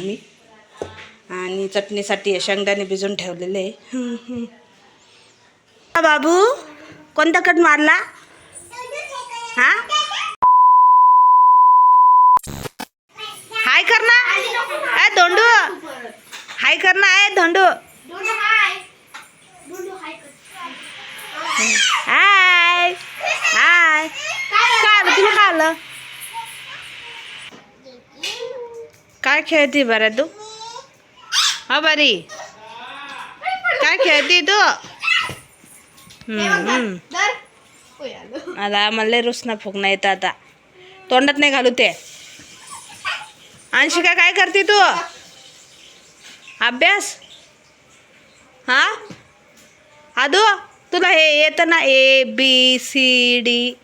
आम्ही. आणि चटणीसाठी शेंगदाणे भिजून ठेवलेले. आहे बाबू कोणता कट मारला? हा हाय कर ना ए धोंडू हाय कर ना आहे धोंडू हाय हाय काय आलं तुला काय आलं काय खेळती बरं तू? हा बरी. काय खेळती तू. आता आम्हाला रुसना फुकणं येतं आता. तोंडात नाही घालू ते. अंशिका काय करते तू? अभ्यास? हा? आदू तुला हे येतं ना ए बी सी डी?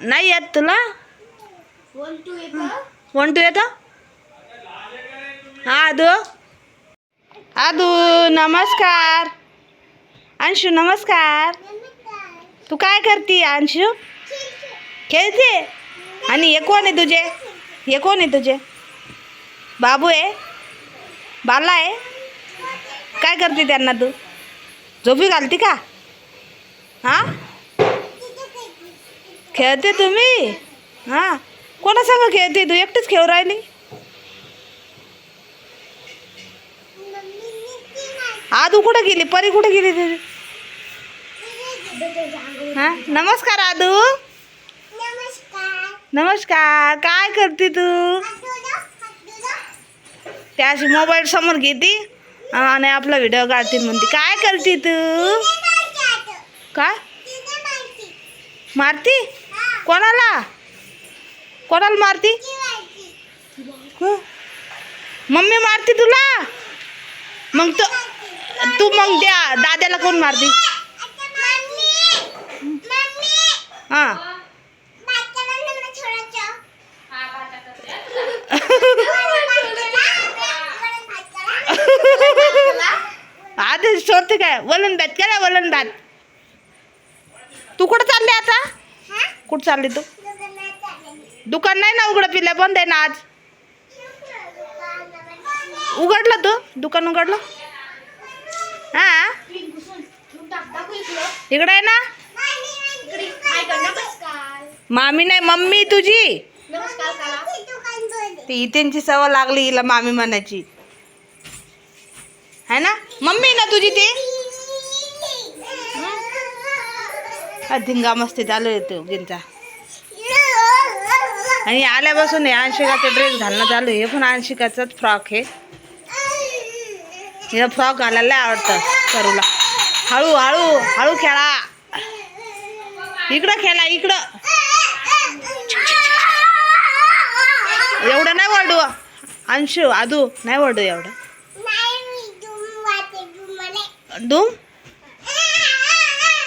नाही येत. तुला? वन टू येतं? हा आदू. आदू नमस्कार. अंशू नमस्कार. तू काय करते अंशू? खेळते? आणि हे कोण आहे तुझे? हे कोण आहे तुझे? बाबू आहे? बाला आहे? काय करते त्यांना तू? झोपी घालते का? हां? खेळते तुम्ही? हां? कोणासंग खेळते तू एकटीच खेळू राहिली? आदू कुठं गेली? परी कुठं गेली तुझी हां? नमस्कार आदू. नमस्कार. काय करते तू? त्या अशी मोबाईल समोर घेते आणि आपला व्हिडिओ काढते म्हणते. काय करते तू? काय? मारती? कोणाला? कोणाला मारती? मम्मी मारती तुला? मग तू तू मग द्या दाद्याला कोण मारती? हां. आधी सोडते काय? वलन भात केला वलन भात. तू कुठं चालली आता? कुठं चालली तू? दुकान नाही ना उघडं पिल्या बंद आहे ना आज? उघडलं तू? दुकान उघडलं? हा? इकडं आहे ना. मामी नाही मम्मी तुझी. ती त्यांची सवय लागली हिला मामी म्हणायची. है ना? मम्मी ना तुझी ती? धिंगा मस्ती चालू येतो गिंचा आणि आल्यापासून हे अंशिकाचा ड्रेस घालणं चालू आहे. हे पण अंशिकाचाच फ्रॉक आहे. हिला फ्रॉक घालायला आवडतं करूला हळू हळू हळू खेळा. इकडं खेळा इकडं. एवढं नाही वरडू अंशू आदू नाही वाढू एवढं. डूम?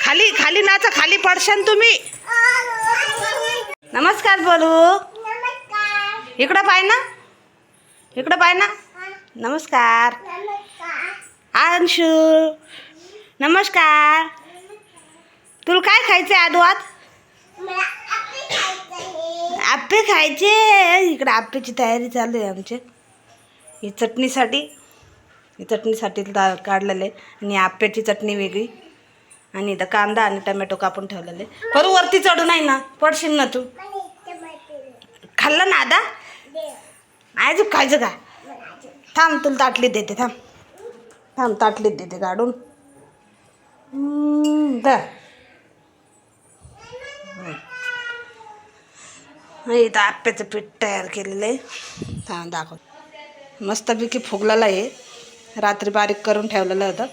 खाली खाली नाचा खाली पडशान तुम्ही. नमस्कार बोलू. इकडं पाय ना. इकडं पाय ना. नमस्कार. अंशू. नमस्कार. तुला काय खायचं आदू आत आप्पे खायचे इकडे आप्पेची तयारी चालू आहे आमची. ही चटणीसाठी. ही चटणीसाठी काढलेलं. आहे आणि आप्याची चटणी वेगळी. आणि इथं कांदा आणि टमॅटो कापून ठेवलेले. बरं वरती चढू नाही ना पडशील ना तू. खाल्लं ना आदा? आयचं खायचं का? थांब तुला ताटलीत देते थांब. थांब ताटलीत देते काढून. इथं आप्प्याचं पीठ तयार केलेलं आहे. थांब दाखव. मस्तपैकी फुगलेलं आहे. रात्री बारीक करून ठेवलेलं होतं.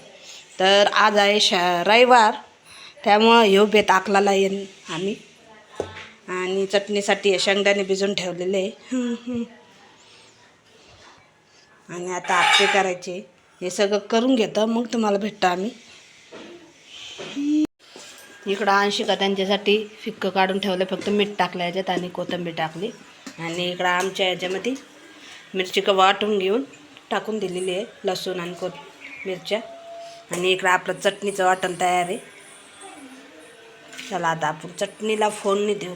तर आज आहे शा रविवार. त्यामुळं ह्यो बेत आकलाला येईन आम्ही. आणि चटणीसाठी शेंगदाणे भिजून ठेवलेले आहे. आणि आता आप्पे करायचे. हे सगळं करून घेतं. मग तुम्हाला भेटतं आम्ही. इकडं अंशिका त्यांच्यासाठी फिक्क काढून ठेवलं फक्त मीठ टाकलं याच्यात आणि कोथिंबीर टाकली. आणि इकडं आमच्या याच्यामध्ये मिरची का वाटून घेऊन टाकून दिलेली आहे. लसूण आणि कोथ मिरच्या. आणि इकडं आपलं चटणीचं वाटण तयार आहे. चला आता आपण चटणीला फोडणी देऊ.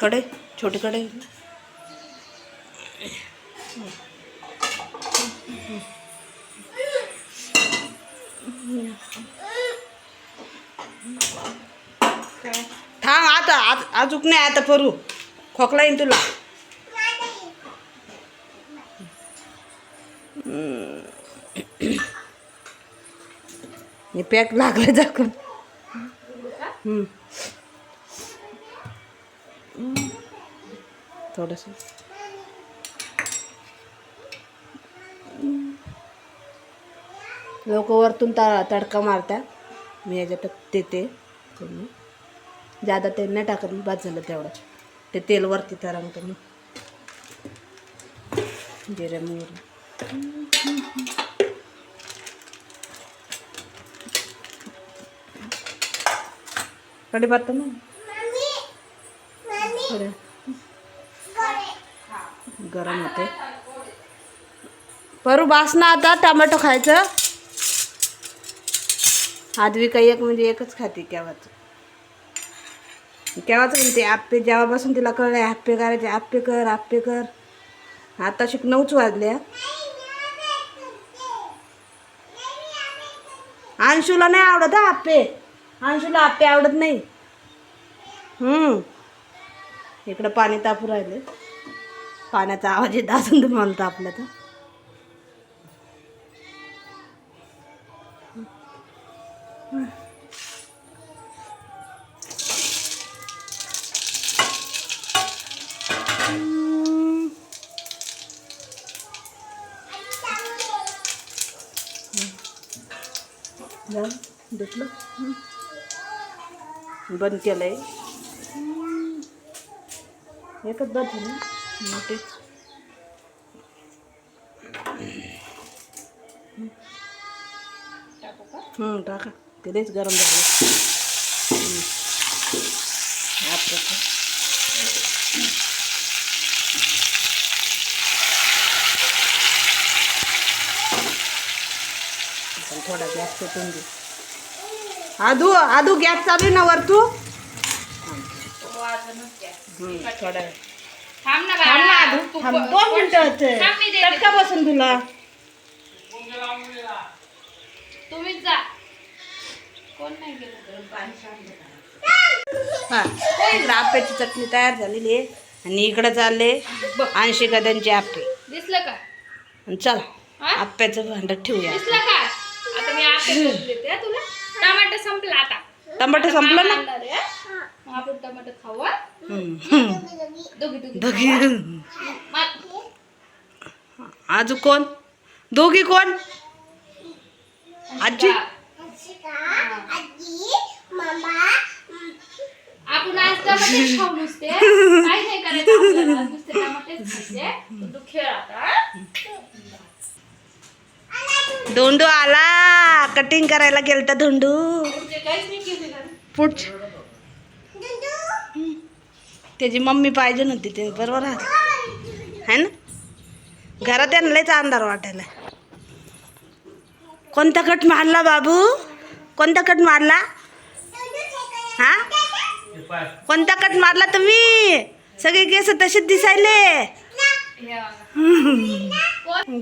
कडे छोटे कडे. थांब आता आज अजूक नाही आता फरू. खोकला येईन तुला. पॅक लागलं जाकून थोडस थोडंसं. लोक वरतून ता तडका मारत्या मी याच्यात देते पूर्ण जादा तेल नाही टाकत मी बाद झालं तेवढं. ते तेल वरती तरंगतं मी जिरे मोहरी. ना थोडं गरम होते परू बास ना आता टमाटो खायचं आदवी काही एक म्हणजे एकच खाते केव्हाच केव्हाच म्हणते आप्पे जेव्हापासून तिला कळलं आप्पे करायचे आप्पे कर आप्पे कर आता शिक नऊच वाजल्या अंशूला नाही आवडत आप्पे अंशूला आप्पे आवडत नाही. इकडं पाणी तापू राहिले. पाण्याचा आवाज येत असून तुम्हाला आपल्या तर. झालं हं. बंद केलंय. एकच बंद झालं मोठे. हं, टाका. ते लईच गरम झालं. आपलं थोडा गॅस पेटून दे. आदू आदू गॅस चालू आहे ना वर तू? थोडा वेळ. थांब ना थांब ना बाळा. आदू थांब. दोन मिनिटं बसून तुला. तुम्हीच जा. कोण नाही गेलं? हा. इकडं आप्याची चटणी तयार झालेली आहे. आणि इकडं चालले ऐंशी कद्यांचे आप्पे दिसलं का? आणि चल? आप्याचं भांड ठेवूया. दिसलं का? आता मी आपे हा तुला. टमाटर संपला आता. टमाटर संपलं ना? आपण टमाटर खाऊ हा? दोघी दोघी. दोघी. मा- आज कोण? दोघी कोण? आजी? आपण आज खाऊ नुसते. काही नाही करायचं आपल्याला. आज नुसते टमाटेच खायचे. पण तू खेळ आता हा? धोंडू आला. कटिंग करायला गेलता धोंडू. म्हणजे काहीच नाही केलं ना. पुढ त्याची मम्मी पाहिजे नव्हती ते बरोबर राहत. है ना? घरात लयच अंधार वाटायला. कोणता कट मारला बाबू? कोणता कट मारला? हा? कोणता कट मारला तुम्ही? सगळे केस तसेच दिसायले.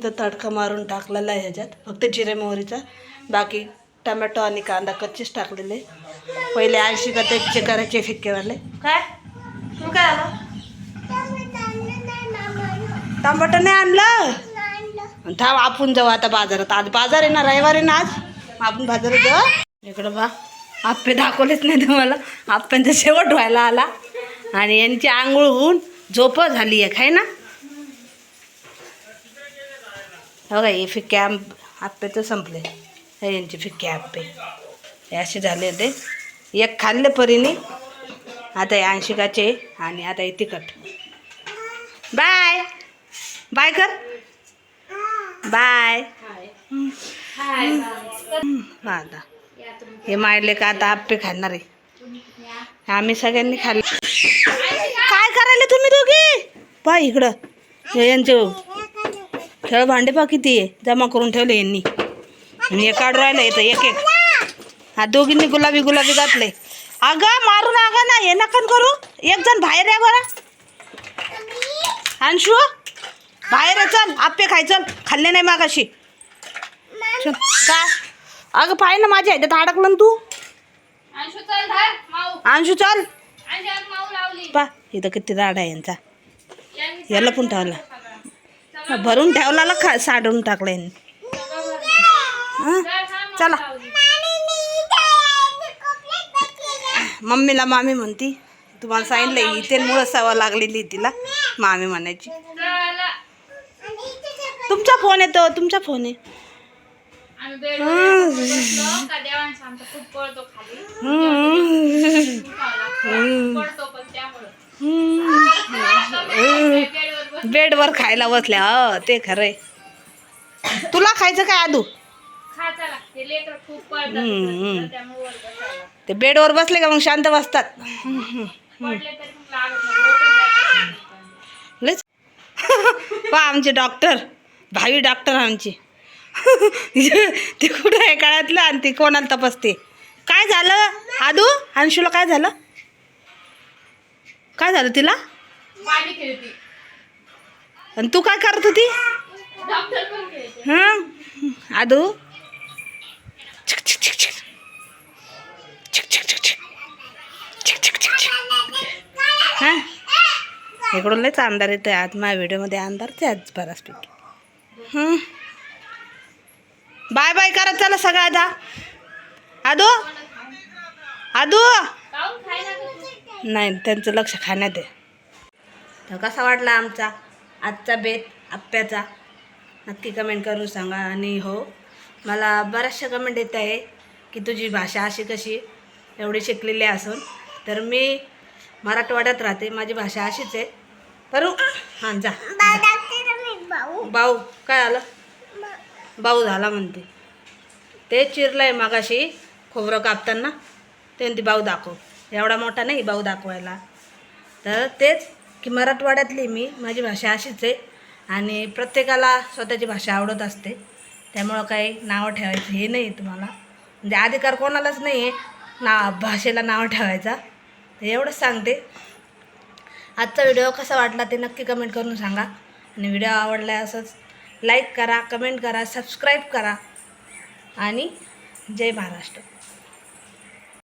तर तडका मारून टाकलेला आहे ह्याच्यात फक्त जिरे मोहरीचा. बाकी टमॅटो आणि कांदा कच्चेच टाकलेले. पहिले ऐंशी का त्याचे करायचे फिक्केवाले. काय? तू काय आलं? टमाटर नाही आणलं? थांब आपण जाऊ आता बाजारात. आज बाजार आहे ना रविवार आहे ना आज? आपण बाजारात जाऊ. इकडं बा आप्पे दाखवलेच नाही तुम्हाला. आप्प्यांचा शेवट व्हायला आला. आणि यांची आंघोळ होऊन झोप झाली आहे खाय ना? हो का हे फिक्के आंब आप्पे तर संपले. सायंटिफिक कॅप आप्पे. हे असे झाले होते. एक खाल्ले परीने. आता हे ऐंशिकाचे आणि आता हे तिखट. बाय. बाय कर. बाय. आता. हे मायले का आता आप्पे खाणार आहे? आम्ही सगळ्यांनी खाल्ले काय करायला तुम्ही दोघी? पा इकडं. यांचे खेळ भांडे पा किती आहे? जमा करून ठेवले यांनी. आणि हे काढून राहिलं येतं एक एक. हा दोघींनी गुलाबी गुलाबी घातले. अगं मारू नका ना हे नका करू. एक जण बाहेर या बरं. अंशू बाहेर ये चल. आप्पे खाय चल. खाल्ले नाही मागाशी. चल काय अगं पाय ना माझ्या ह्याच्यात अडकलं ना तू. अंशू चल धर माऊ. अंशू चल. अंशू आज माऊ लावली. पा इथं किती राड आहे यांचा. याला पण ठेवला. भरून ठेवला खा साडून टाकलं यांनी सगळं भरलं. हं? धर, हा माऊ चला. मम्मीला मामी म्हणती तुम्हाला सांगितलं इथे मुळं सवय लागलेली तिला मामी म्हणायची तुमचा फोन येतो तुमचा फोन आहे बेडवर बेडवर खायला बसल्या हो ते खरंय तुला खायचं काय आदू खायचा लागते. लेकर खूप पळतात. हम्म. त्यामुळे वर बसावं लागतं. ते बेडवर बसले का मग शांत बसतात? हम्म. पडले तरी मग लागत नाही. लोकं जातात. लयच पा आमचे डॉक्टर. भावी डॉक्टर आमचे. ते कुठं आहे काळातलं आणि ते कोणाला तपासते? काय झालं? आदू अंशूला काय झालं? काय झालं तिला? पाणी खेळते आणि तू काय करत होती? डॉक्टर पण खेळते. हां? आदू? छिक, çık çık çık. Çık çık çık çık. Çık çık çık छिक. हां इकडून लयच अंधार येतोय. आज माझ्या व्हिडिओमध्ये अंधार ते आज बऱ्याचपैकी. हं. बाय बाय करत चला सगळं आता. आदू? आदू? नाही त्यांचं लक्ष खाण्यात आहे. तर कसा वाटला आमचा आजचा बेत आप्प्याचा नक्की कमेंट करून सांगा. आणि हो मला बऱ्याचशा कमेंट येत आहे की तुझी भाषा अशी कशी एवढी शिकलेली असून. तर मी मराठवाड्यात राहते माझी भाषा अशीच आहे. करू हां जा. भाऊ काय आलं? भाऊ झाला म्हणते. ते चिरलं आहे मागाशी खोबरं कापताना. ते म्हणते भाऊ दाखव. एवढा मोठा नाही भाऊ दाखवायला. तर तेच की मराठवाड्यातली मी माझी भाषा अशीच आहे. आणि प्रत्येकाला स्वतःची भाषा आवडत असते. त्यामुळं काही नावं ठेवायचं हे नाही आहे तुम्हाला. म्हणजे अधिकार कोणालाच नाही आहे ना भाषेला नावं ठेवायचा. तर एवढंच सांगते. आजचा व्हिडिओ कसा वाटला ते नक्की कमेंट करून सांगा. आणि व्हिडिओ आवडला असंच लाईक करा कमेंट करा सबस्क्राईब करा. आणि जय महाराष्ट्र.